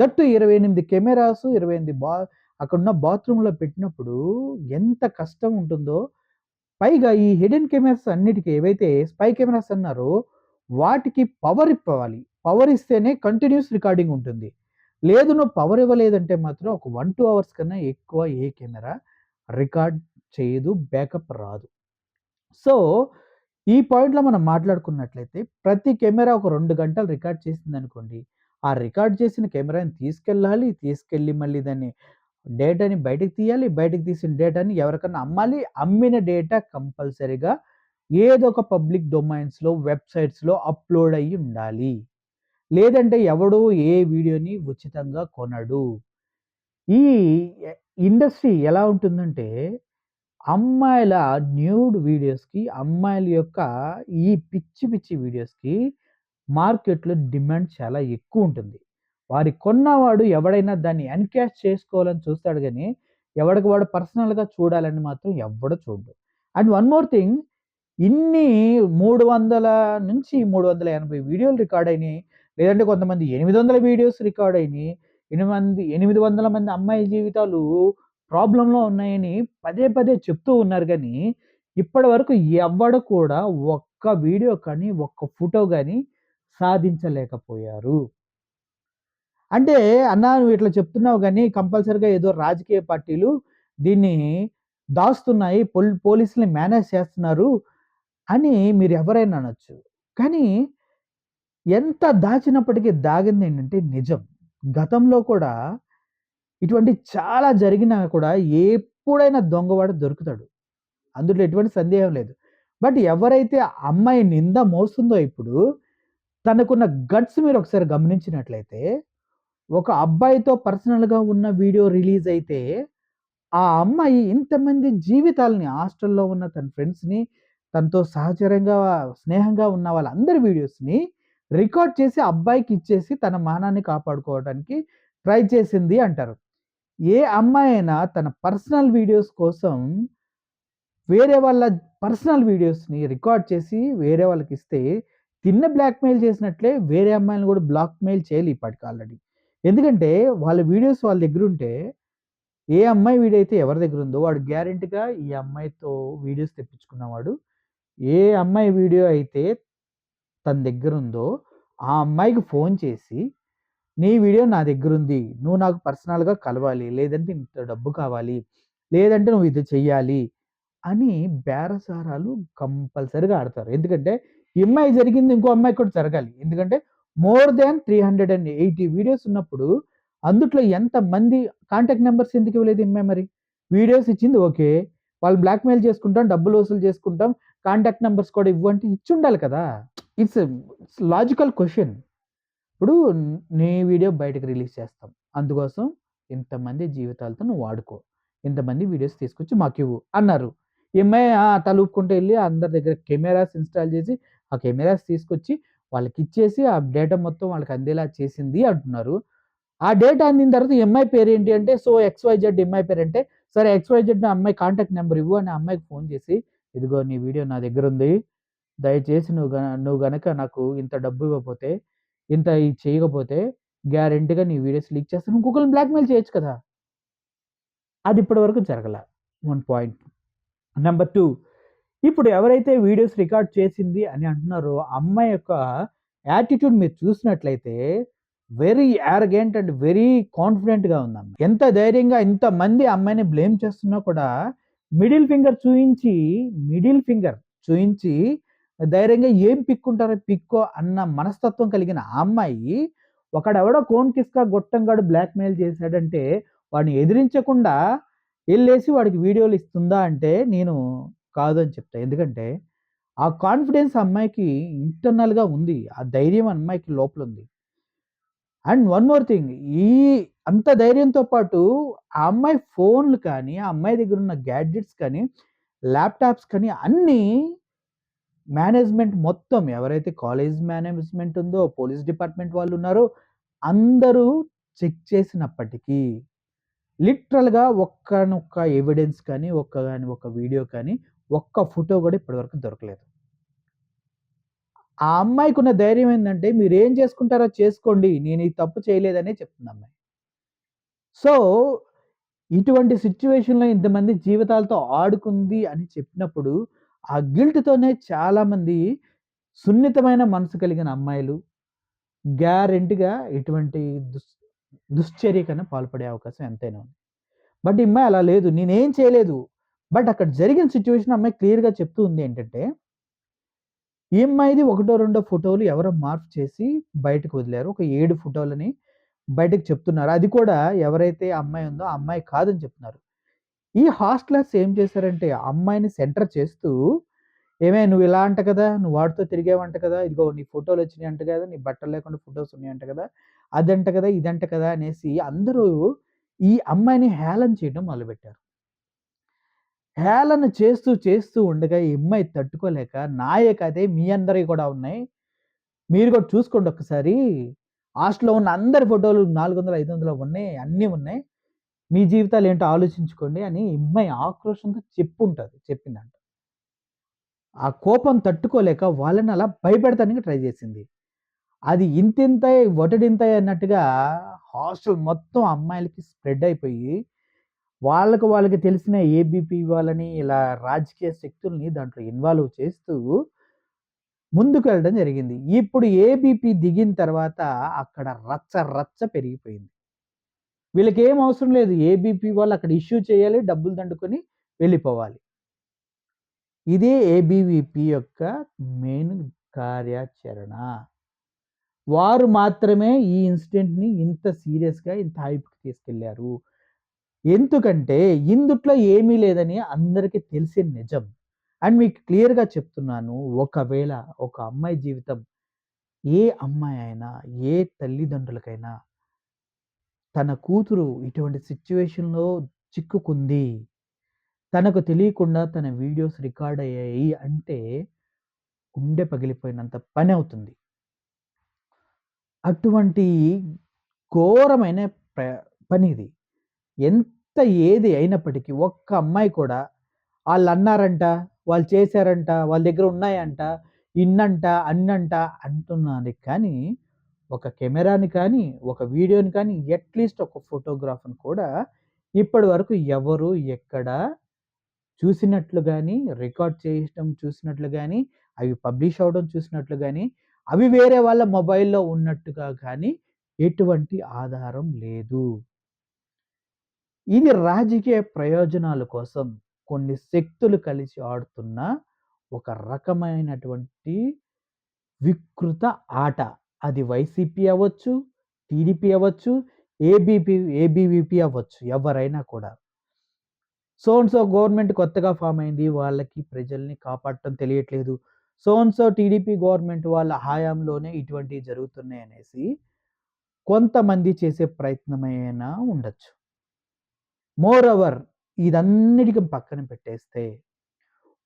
That ఇరవై ఎనిమిది cameras ఇరవై ఎనిమిది బా అక్కడున్న బాత్రూంలో పెట్టినప్పుడు ఎంత కష్టం ఉంటుందో. పైగా ఈ హిడెన్ కెమెరాస్ అన్నిటికీ ఏవైతే స్పై కెమెరాస్ అన్నారో వాటికి పవర్ ఇవ్వాలి పవర్ ఇస్తేనే కంటిన్యూస్ రికార్డింగ్ ఉంటుంది. లేదు నువ్వు పవర్ ఇవ్వలేదంటే మాత్రం ఒక వన్ టూ అవర్స్ కన్నా ఎక్కువ ఏ కెమెరా రికార్డ్ చేయదు బ్యాకప్ రాదు. సో ఈ పాయింట్లో మనం మాట్లాడుకున్నట్లయితే ప్రతి కెమెరా ఒక రెండు గంటలు రికార్డ్ చేసింది అనుకోండి ఆ రికార్డ్ చేసిన కెమెరాని తీసుకెళ్ళాలి తీసుకెళ్ళి మళ్ళీ దాన్ని డేటాని బయటకు తీయాలి బయటకు తీసిన డేటాని ఎవరికన్నా అమ్మాలి. అమ్మిన డేటా కంపల్సరీగా ఏదో ఒక పబ్లిక్ డొమైన్స్లో వెబ్సైట్స్లో అప్లోడ్ అయ్యి ఉండాలి. లేదంటే ఎవడో ఏ వీడియోని ఉచితంగా కొనడు. ఈ ఇండస్ట్రీ ఎలా ఉంటుందంటే అమ్మాయిల న్యూడ్ వీడియోస్కి అమ్మాయిల యొక్క ఈ పిచ్చి పిచ్చి వీడియోస్కి మార్కెట్లో డిమాండ్ చాలా ఎక్కువ ఉంటుంది. వారి కొన్నవాడు ఎవడైనా దాన్ని ఎన్క్యాష్ చేసుకోవాలని చూస్తాడు కానీ ఎవడికి వాడు పర్సనల్గా చూడాలని మాత్రం ఎవడ చూడు అండ్ వన్ మోర్ థింగ్ ఇన్ని మూడు వందల నుంచి మూడు వందల ఎనభై వీడియోలు రికార్డ్ అయినాయి. లేదంటే కొంతమంది ఎనిమిది వందల వీడియోస్ రికార్డ్ అయినాయి. ఎనిమిది మంది ఎనిమిది వందల మంది అమ్మాయి జీవితాలు ప్రాబ్లంలో ఉన్నాయని పదే పదే చెప్తూ ఉన్నారు కానీ ఇప్పటి వరకు ఎవడు కూడా ఒక్క వీడియో కానీ ఒక్క ఫోటో కానీ సాధించలేకపోయారు. అంటే అన్నా నువ్వు ఇట్లా చెప్తున్నావు కానీ కంపల్సరిగా ఏదో రాజకీయ పార్టీలు దీన్ని దాస్తున్నాయి పోల్ పోలీసుని మేనేజ్ చేస్తున్నారు అని మీరు ఎవరైనా అనొచ్చు. కానీ ఎంత దాచినప్పటికీ దాగింది ఏంటంటే నిజం. గతంలో కూడా ఇటువంటి చాలా జరిగినా కూడా ఎప్పుడైనా దొంగవాడు దొరుకుతాడు. అందులో ఎటువంటి సందేహం లేదు. బట్ ఎవరైతే అమ్మాయి నింద మోస్తుందో ఇప్పుడు తనకున్న గట్స్ మీరు ఒకసారి గమనించినట్లయితే ఒక అబ్బాయితో పర్సనల్గా ఉన్న వీడియో రిలీజ్ అయితే ఆ అమ్మాయి ఇంతమంది జీవితాలని హాస్టల్లో ఉన్న తన ఫ్రెండ్స్ని తనతో సహచరంగా స్నేహంగా ఉన్న వాళ్ళందరి వీడియోస్ని రికార్డ్ చేసి అబ్బాయికి ఇచ్చేసి తన మానాన్ని కాపాడుకోవడానికి ట్రై చేసింది అంటారు. ఏ అమ్మాయి అయినా తన పర్సనల్ వీడియోస్ కోసం వేరే వాళ్ళ పర్సనల్ వీడియోస్ని రికార్డ్ చేసి వేరే వాళ్ళకి ఇస్తే తిన్న బ్లాక్మెయిల్ చేసినట్లే వేరే అమ్మాయిలను కూడా బ్లాక్మెయిల్ చేయాలి ఇప్పటికి ఆల్రెడీ ఎందుకంటే వాళ్ళ వీడియోస్ వాళ్ళ దగ్గర ఉంటే ఏ అమ్మాయి వీడియో అయితే ఎవరి దగ్గర ఉందో వాడు గ్యారెంటీగా ఈ అమ్మాయితో వీడియోస్ తెప్పించుకున్నవాడు ఏ అమ్మాయి వీడియో అయితే తన దగ్గర ఉందో ఆ అమ్మాయికి ఫోన్ చేసి నీ వీడియో నా దగ్గర ఉంది నువ్వు నాకు పర్సనల్గా కలవాలి లేదంటే ఇంత డబ్బు కావాలి లేదంటే నువ్వు ఇది చెయ్యాలి అని బేరసారాలు కంపల్సరీగా ఆడతారు. ఎందుకంటే ఈ అమ్మాయి జరిగింది ఇంకో అమ్మాయి కూడా జరగాలి. ఎందుకంటే more than three hundred and eighty videos ఉన్నప్పుడు అందుట్లో ఎంతమంది కాంటాక్ట్ నెంబర్స్ ఎందుకు ఇవ్వలేదు అమ్మాయి మరి? వీడియోస్ ఇచ్చింది ఓకే. వాళ్ళు బ్లాక్మెయిల్ చేసుకుంటాం డబ్బులు వసూలు చేసుకుంటాం కాంటాక్ట్ నెంబర్స్ కూడా ఇవ్వంటే ఇచ్చి ఉండాలి కదా. ఇట్స్ లాజికల్ క్వశ్చన్ ఇప్పుడు నీ వీడియో బయటకు రిలీజ్ చేస్తాం. అందుకోసం ఇంతమంది జీవితాలతో నువ్వు వాడుకో. ఇంతమంది వీడియోస్ తీసుకొచ్చి మాకు ఇవ్వు అన్నారు ఎంఐ తలుపుకుంటూ వెళ్ళి అందరి దగ్గర కెమెరాస్ ఇన్స్టాల్ చేసి ఆ కెమెరాస్ తీసుకొచ్చి వాళ్ళకి ఇచ్చేసి ఆ డేటా మొత్తం వాళ్ళకి అందేలా చేసింది అంటున్నారు. ఆ డేటా అందిన తర్వాత ఎంఐ పేరు ఏంటి అంటే సో ఎక్స్వైజెడ్ ఎంఐ పేరు అంటే సరే ఎక్స్వైజెడ్ అమ్మాయి కాంటాక్ట్ నెంబర్ ఇవ్వు అని అమ్మాయికి ఫోన్ చేసి ఇదిగో నీ వీడియో నా దగ్గర ఉంది దయచేసి నువ్వు నువ్వు గనక నాకు ఇంత డబ్బు ఇవ్వకపోతే ఇంత ఇది చేయకపోతే గ్యారెంటీగా నీ వీడియోస్ లీక్ చేస్తాను. ఇంకొకరిని బ్లాక్మెయిల్ చేయొచ్చు కదా! అది ఇప్పటి వరకు జరగల. One point. నెంబర్ టూ ఇప్పుడు ఎవరైతే వీడియోస్ రికార్డ్ చేసింది అని అంటున్నారో అమ్మాయి యొక్క యాటిట్యూడ్ మీరు చూసినట్లయితే వెరీ యారగెంట్ అండ్ వెరీ కాన్ఫిడెంట్గా ఉంది ఎంత ధైర్యంగా ఇంతమంది అమ్మాయిని బ్లేమ్ చేస్తున్నా కూడా మిడిల్ ఫింగర్ చూయించి మిడిల్ ఫింగర్ చూయించి ధైర్యంగా ఏం పిక్కుంటారో పిక్కో అన్న మనస్తత్వం కలిగిన ఆ అమ్మాయి ఒకడెవడో కోన్ కిస్కా గొట్టంగాడు బ్లాక్మెయిల్ చేశాడంటే వాడిని ఎదిరించకుండా వెళ్ళేసి వాడికి వీడియోలు ఇస్తుందా అంటే నేను కాదు అని చెప్తా. ఎందుకంటే ఆ కాన్ఫిడెన్స్ అమ్మాయికి ఇంటర్నల్గా ఉంది. ఆ ధైర్యం అమ్మాయికి లోపల ఉంది అండ్ వన్ మోర్ థింగ్ ఈ అంత ధైర్యంతో పాటు ఆ అమ్మాయి ఫోన్లు కానీ ఆ అమ్మాయి దగ్గర ఉన్న గ్యాడ్జెట్స్ కానీ ల్యాప్టాప్స్ కానీ అన్నీ మేనేజ్మెంట్ మొత్తం ఎవరైతే కాలేజ్ మేనేజ్మెంట్ ఉందో పోలీస్ డిపార్ట్మెంట్ వాళ్ళు ఉన్నారో అందరూ చెక్ చేసినప్పటికీ లిటరల్గా ఒక్కనొక్క ఎవిడెన్స్ కానీ ఒక్క కానీ ఒక వీడియో కానీ ఒక్క ఫోటో కూడా ఇప్పటివరకు దొరకలేదు ఆ అమ్మాయికున్న ధైర్యం ఏంటంటే మీరు ఏం చేసుకుంటారో చేసుకోండి. నేను ఈ తప్పు చేయలేదనే చెప్తుంది అమ్మాయి. సో, ఇటువంటి సిచ్యువేషన్లో ఇంతమంది జీవితాలతో ఆడుకుంది అని చెప్పినప్పుడు, ఆ గిల్ట్‌తోనే చాలామంది సున్నితమైన మనసు కలిగిన అమ్మాయిలు గ్యారెంటీగా ఇటువంటి దుస్ దుశ్చర్యకన్నా పాల్పడే అవకాశం ఎంతైనా ఉంది. బట్ ఈ అమ్మాయి అలా లేదు. నేనేం చేయలేదు. బట్ అక్కడ జరిగిన సిచ్యువేషన్ అమ్మాయి క్లియర్‌గా చెప్తూ ఉంది ఏంటంటే ఈ అమ్మాయిది ఒకటో, రెండో ఫోటోలు ఎవరో మార్పు చేసి బయటకు వదిలారు. ఒక ఏడు ఫోటోలని బయటకు చెప్తున్నారు. అది కూడా ఎవరైతే అమ్మాయి ఉందో ఆ అమ్మాయి కాదని చెప్తున్నారు. ఈ హాస్టలర్స్ ఏం చేశారంటే అమ్మాయిని సెంటర్ చేస్తూ, "ఏమే నువ్వు ఇలా అంట కదా! నువ్వు వాడితో తిరిగేవంట కదా! ఇదిగో నీ ఫోటోలు వచ్చినాయి అంట కదా! నీ బట్టలు లేకుండా ఫోటోస్ ఉన్నాయంట కదా! అదంట కదా! ఇదంట కదా!" అనేసి అందరూ ఈ అమ్మాయిని హేళన చేయడం మొదలుపెట్టారు. హేళన చేస్తూ, చేస్తూ ఉండగా ఈ అమ్మాయి తట్టుకోలేక నాయక అదే మీ అందరివి కూడా ఉన్నాయి. మీరు కూడా చూసుకోండి ఒకసారి హాస్టల్‌లో ఉన్న అందరి ఫోటోలు 400, 500 ఉన్నాయి. అన్నీ ఉన్నాయి. మీ జీవితాలు ఏంటో ఆలోచించుకోండి అని ఇమ్మాయి అమ్మాయి ఆక్రోషంతో చెప్పుంటుంది చెప్పిందంట. ఆ కోపం తట్టుకోలేక వాళ్ళని అలా భయపెడతానికి ట్రై చేసింది. అది ఇంతింత వటుడింతాయి అన్నట్టుగా హాస్టల్ మొత్తం అమ్మాయిలకి స్ప్రెడ్ అయిపోయి, వాళ్ళకు వాళ్ళకి తెలిసిన ఏబీపీ వాళ్ళని ఇలా రాజకీయ శక్తుల్ని దాంట్లో ఇన్వాల్వ్ చేస్తూ ముందుకు వెళ్ళడం జరిగింది. ఇప్పుడు ఏబీపీ దిగిన తర్వాత అక్కడ రచ్చ రచ్చ పెరిగిపోయింది. వీళ్ళకేం అవసరం లేదు. ఏబీపీ వాళ్ళు అక్కడ ఇష్యూ చేయాలి. డబ్బులు దండుకొని వెళ్ళిపోవాలి. ఇదే ఏబీవీపీ యొక్క మెయిన్ కార్యాచరణ. వారు మాత్రమే ఈ ఇన్సిడెంట్‌ని ఇంత సీరియస్‌గా, ఇంత హైప్‌కి తీసుకెళ్ళారు. ఎందుకంటే ఇందుట్లో ఏమీ లేదని అందరికీ తెలిసిన నిజం. అండ్ మీకు క్లియర్‌గా చెప్తున్నాను. ఒకవేళ ఒక అమ్మాయి జీవితం ఏ అమ్మాయి అయినా, ఏ తల్లిదండ్రులకైనా తన కూతురు ఇటువంటి సిచ్యువేషన్లో చిక్కుకుంది. తనకు తెలియకుండా తన వీడియోస్ రికార్డ్ అయ్యాయి అంటే గుండె పగిలిపోయినంత పని అవుతుంది అటువంటి ఘోరమైన ప పనిది. ఎంత ఏది అయినప్పటికీ ఒక్క అమ్మాయి కూడా ఆళ్ళన్నారంట, వాళ్ళు చేశారంట, వాళ్ళ దగ్గర ఉన్నాయంట, ఇన్నంట, అన్నంట అంటున్నాను కానీ, ఒక కెమెరాని కానీ, ఒక వీడియోని కానీ, అట్‌లీస్ట్ ఒక ఫోటోగ్రాఫ్‌ని కూడా ఇప్పటి వరకు ఎవరు ఎక్కడ చూసినట్లు కానీ రికార్డ్ చేయడం చూసినట్లు కానీ అవి పబ్లిష్ అవ్వడం చూసినట్లు కానీ అవి వేరే వాళ్ళ మొబైల్‌లో ఉన్నట్టుగా కానీ ఎటువంటి ఆధారం లేదు. ఇది రాజకీయ ప్రయోజనాల కోసం కొన్ని శక్తులు కలిసి ఆడుతున్న ఒక రకమైనటువంటి వికృత ఆట. అది వైసీపీ అవ్వచ్చు, టీడీపీ అవ్వచ్చు, ఏబీపీ ఏబీవీపీ అవ్వచ్చు. ఎవరైనా కూడా. సోన్సో సో గవర్నమెంట్ కొత్తగా ఫామ్ అయింది. వాళ్ళకి ప్రజల్ని కాపాడటం తెలియట్లేదు. సోన్సో సో టీడీపీ గవర్నమెంట్ వాళ్ళ హయాంలోనే ఇటువంటివి జరుగుతున్నాయి అనేసి కొంతమంది చేసే ప్రయత్నమైనా ఉండొచ్చు. మోర్ ఓవర్ ఇదన్నిటికీ పక్కన పెట్టేస్తే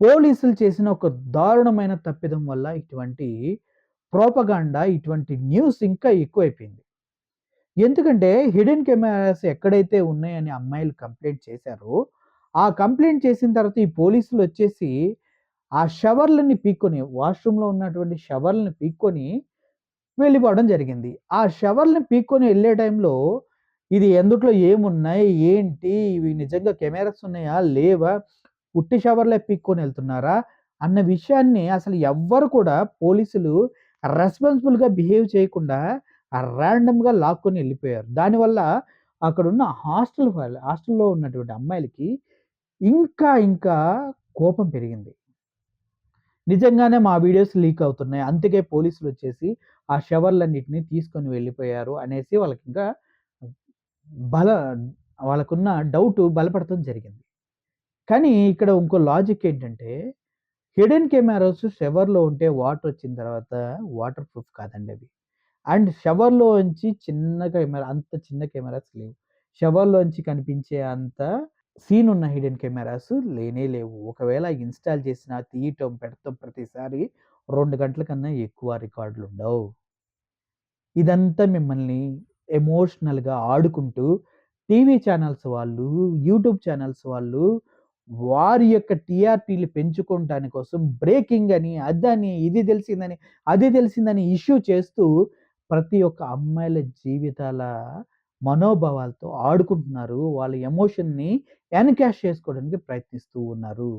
పోలీసులు చేసిన ఒక దారుణమైన తప్పిదం వల్ల ఇటువంటి ప్రోపగాండా, ఇటువంటి న్యూస్ ఇంకా ఎక్కువైపోయింది. ఎందుకంటే హిడెన్ కెమెరాస్ ఎక్కడైతే ఉన్నాయని అమ్మాయిలు కంప్లైంట్ చేశారో, ఆ కంప్లైంట్ చేసిన తర్వాత ఈ పోలీసులు వచ్చేసి ఆ షవర్‌లని పీక్కొని వాష్‌రూమ్‌లో ఉన్నటువంటి షవర్లను పీక్కొని వెళ్ళిపోవడం జరిగింది. ఆ షవర్‌లని పీక్కొని వెళ్ళే టైంలో ఇది ఎందుట్లో ఏమున్నాయి? ఏంటి? ఇవి నిజంగా కెమెరాస్ ఉన్నాయా? లేవా? ఉట్టి షవర్‌లే పీక్కొని వెళ్తున్నారా అన్న విషయాన్ని అసలు ఎవ్వరు కూడా పోలీసులు రెస్పాన్సిబుల్‌గా బిహేవ్ చేయకుండా ర్యాండమ్‌గా లాక్కొని వెళ్ళిపోయారు దానివల్ల అక్కడున్న హాస్టల్ హాస్టల్‌లో ఉన్నటువంటి అమ్మాయిలకి ఇంకా ఇంకా కోపం పెరిగింది. నిజంగానే మా వీడియోస్ లీక్ అవుతున్నాయి. అందుకే పోలీసులు వచ్చేసి ఆ షవర్లన్నింటినీ తీసుకొని వెళ్ళిపోయారు అనేసి వాళ్ళకి ఇంకా బల వాళ్ళకున్న డౌట్ బలపడటం జరిగింది. కానీ ఇక్కడ ఇంకో లాజిక్ ఏంటంటే హిడెన్ కెమెరాస్ షవర్‌లో ఉంటే వాటర్ వచ్చిన తర్వాత వాటర్ ప్రూఫ్ కాదండి అవి. అండ్ షవర్లో నుంచి చిన్న కెమెరా అంత చిన్న కెమెరాస్ లేవు. షవర్‌లోంచి కనిపించే అంత సీన్ ఉన్న హిడెన్ కెమెరాస్ లేనే లేవు. ఒకవేళ ఇన్‌స్టాల్ చేసినా, తీయటం, పెడతాం ప్రతిసారి రెండు గంటల కన్నా ఎక్కువ రికార్డులు ఉండవు ఇదంతా మిమ్మల్ని ఎమోషనల్‌గా ఆడుకుంటూ టీవీ ఛానల్స్ వాళ్ళు, యూట్యూబ్ ఛానల్స్ వాళ్ళు వారి యొక్క టీఆర్పీలు పెంచుకోవటాని కోసం బ్రేకింగ్ అని, అదని, ఇది తెలిసిందని, అది తెలిసిందని ఇష్యూ చేస్తూ ప్రతి ఒక్క అమ్మాయిల జీవితాల మనోభావాలతో ఆడుకుంటున్నారు. వాళ్ళ ఎమోషన్‌ని ఎన్‌కాష్ చేసుకోవడానికి ప్రయత్నిస్తూ ఉన్నారు.